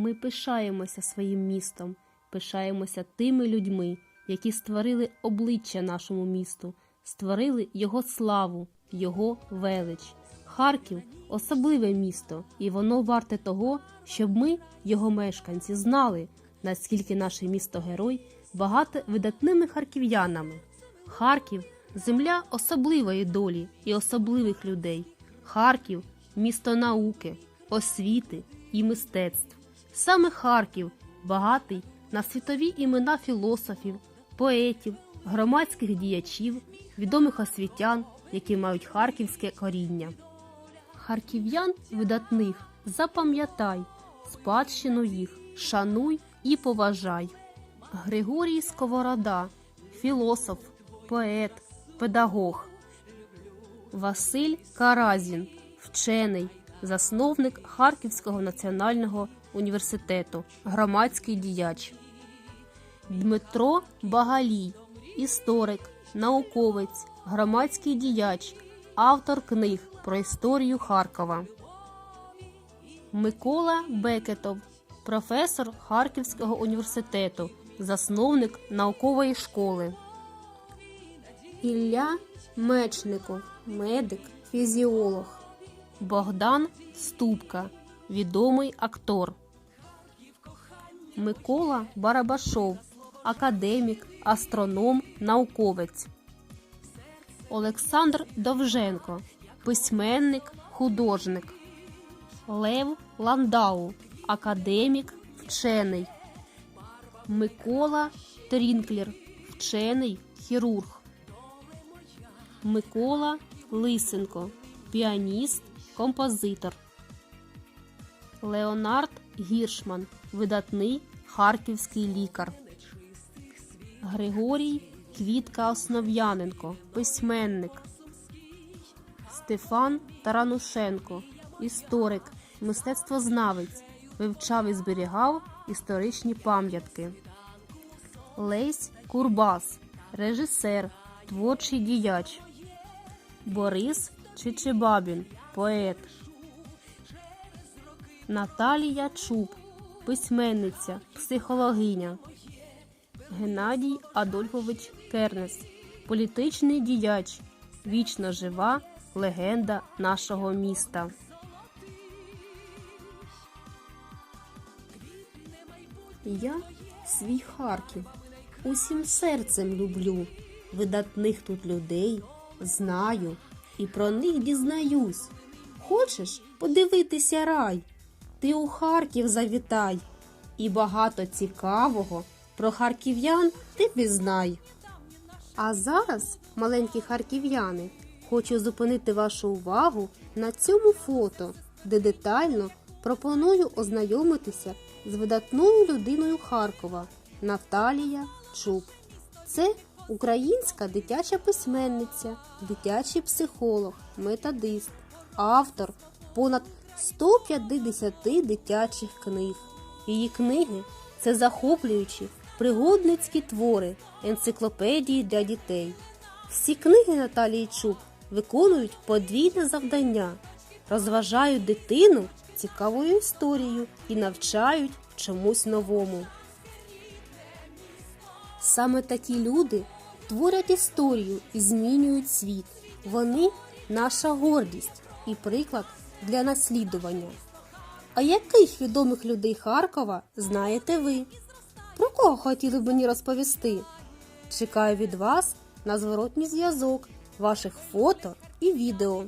Ми пишаємося своїм містом, пишаємося тими людьми, які створили обличчя нашому місту, створили його славу, його велич. Харків особливе місто, і воно варте того, щоб ми, його мешканці, знали, наскільки наше місто герой багате видатними харків'янами. Харків земля особливої долі і особливих людей. Харків місто науки, освіти і мистецтв. Саме Харків багатий на світові імена філософів, поетів, громадських діячів, відомих освітян, які мають харківське коріння. Харків'ян видатних запам'ятай, спадщину їх, шануй і поважай. Григорій Сковорода, філософ, поет, педагог. Василь Каразін, вчений, засновник Харківського національного університету, громадський діяч. Дмитро Багалій, історик, науковець, громадський діяч, автор книг про історію Харкова. Микола Бекетов, професор Харківського університету, засновник наукової школи. Ілля Мечников, медик, фізіолог. Богдан Ступка, відомий актор. Микола Барабашов, академік, астроном, науковець. Олександр Довженко, письменник, художник. Лев Ландау, академік, вчений. Микола Трінклер, вчений, хірург. Микола Лисенко, піаніст, композитор. Леонард Гіршман, видатний харківський лікар. Григорій Квітка Основ'яненко, письменник. Стефан Таранушенко, історик, мистецтвознавець, вивчав і зберігав історичні пам'ятки. Лесь Курбас, режисер, творчий діяч. Борис Чичибабін, поет. Наталія Чуб, письменниця, психологиня. Геннадій Адольфович Кернес, політичний діяч, вічно жива легенда нашого міста. Я свій Харків усім серцем люблю. Видатних тут людей знаю і про них дізнаюсь. Хочеш подивитися рай? Ти у Харків завітай, і багато цікавого про харків'ян ти пізнай. А зараз, маленькі харків'яни, хочу зупинити вашу увагу на цьому фото, де детально пропоную ознайомитися з видатною людиною Харкова Наталія Чуб. Це українська дитяча письменниця, дитячий психолог, методист, автор понад 150 дитячих книг. Її книги це захоплюючі пригодницькі твори, енциклопедії для дітей. Всі книги Наталії Чуб виконують подвійне завдання, розважають дитину цікавою історією і навчають чомусь новому. Саме такі люди творять історію і змінюють світ. Вони наша гордість і приклад для наслідування. А яких відомих людей Харкова знаєте ви? Про кого хотіли б мені розповісти? Чекаю від вас на зворотній зв'язок ваших фото і відео.